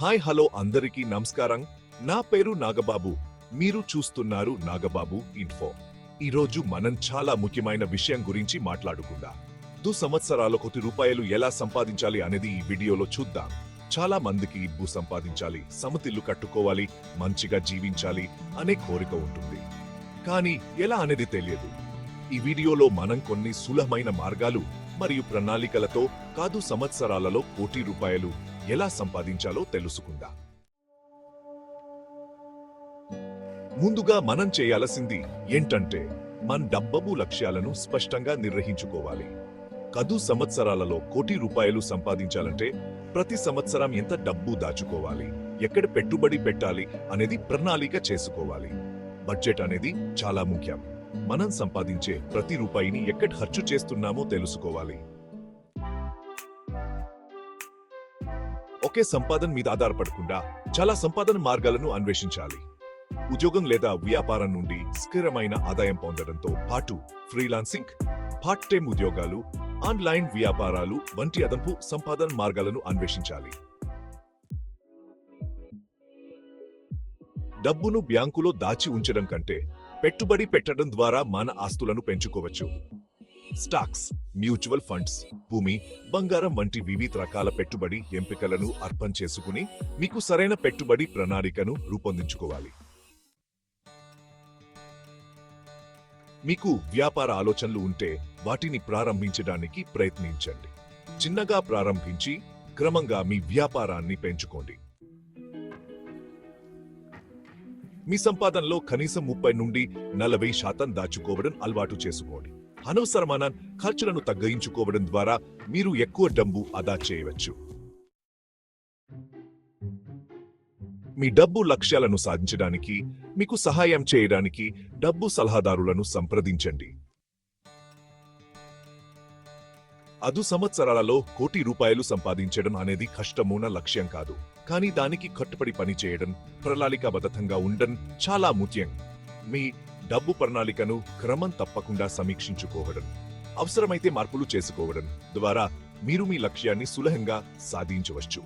Hi hello అందరికీ నమస్కారం. నా పేరు నాగబాబు. మీరు చూస్తున్నారు నాగబాబు ఇన్ఫో. ఈరోజు మనం చాలా ముఖ్యమైన విషయం గురించి మాట్లాడుకుందాం. దు సంవత్సరాల కొద్ది రూపాయలు ఎలా సంపాదించాలి అనేది ఈ వీడియోలో చూద్దాం. చాలా మందికి ఇబ్బు సంపాదించాలి సమతిల్లు కట్టుకోవాలి మంచిగా జీవించాలి అనే కోరిక ఉంటుంది. కానీ ఎలా అనేది తెలియదు. ఈ వీడియోలో మనం కొన్ని సులభమైన మార్గాలు మరియు ప్రణాళికలతో కాదు సంవత్సరాలలో కోటి రూపాయలు ఎలా సంపాదించాలో తెలుసుకుందాం. ముందుగా మనం చేయాల్సింది ఏంటంటే మన డబ్బు లక్ష్యాలను స్పష్టంగా నిర్వహించుకోవాలి. కదు సంవత్సరాలలో కోటి రూపాయలు సంపాదించాలంటే ప్రతి సంవత్సరం ఎంత డబ్బు దాచుకోవాలి? ఎక్కడ పెట్టుబడి పెట్టాలి అనేది ప్రణాళిక చేసుకోవాలి. బడ్జెట్ అనేది చాలా ముఖ్యం. మనం సంపాదించే ప్రతి రూపాయిని ఎక్కడ ఖర్చు చేస్తున్నామో తెలుసుకోవాలి. ఒకే సంపాదన మీద ఆధారపడకుండా చాలా సంపాదన మార్గాలను అన్వేషించాలి. ఉద్యోగం లేదా వ్యాపారం నుండి స్థిరమైన ఆదాయం పొందడంతో పాటు ఫ్రీలాన్సింగ్ పార్ట్ టైం ఉద్యోగాలు ఆన్లైన్ వ్యాపారాలు వంటి అదనపు సంపాదన మార్గాలను అన్వేషించాలి. డబ్బును బ్యాంకులో దాచి ఉంచడం కంటే పెట్టుబడి పెట్టడం ద్వారా మన ఆస్తులను పెంచుకోవచ్చు. స్టాక్స్ మ్యూచువల్ ఫండ్స్ భూమి బంగారం వంటి వివిధ రకాల పెట్టుబడి ఎంపికలను అర్థం చేసుకుని మీకు సరైన పెట్టుబడి ప్రణాళికను రూపొందించుకోవాలి. మీకు వ్యాపార ఆలోచనలు ఉంటే వాటిని ప్రారంభించడానికి ప్రయత్నించండి. చిన్నగా ప్రారంభించి క్రమంగా మీ వ్యాపారాన్ని పెంచుకోండి. మీ సంపాదనలో కనీసం ముప్పై నుండి నలభై శాతం దాచుకోవడం అలవాటు చేసుకోండి. అనవసరమైన ఖర్చులను తగ్గించుకోవడం ద్వారా మీరు ఎక్కువ డబ్బు ఆదా చేయవచ్చు. మీ డబ్బు లక్ష్యాలను సాధించడానికి మీకు సహాయం చేయడానికి డబ్బు సలహాదారులను సంప్రదించండి. అదు సంవత్సరాలలో కోటి రూపాయలు సంపాదించడం అనేది కష్టమున్న లక్ష్యం కాదు. కానీ దానికి కట్టుబడి పని చేయడం ప్రణాళికాబద్ధంగా ఉండడం చాలా ముఖ్యం. మీ డబ్బు ప్రణాళికను క్రమం తప్పకుండా సమీక్షించుకోవడం అవసరమైతే మార్పులు చేసుకోవడం ద్వారా మీరు మీ లక్ష్యాన్ని సులభంగా సాధించవచ్చు.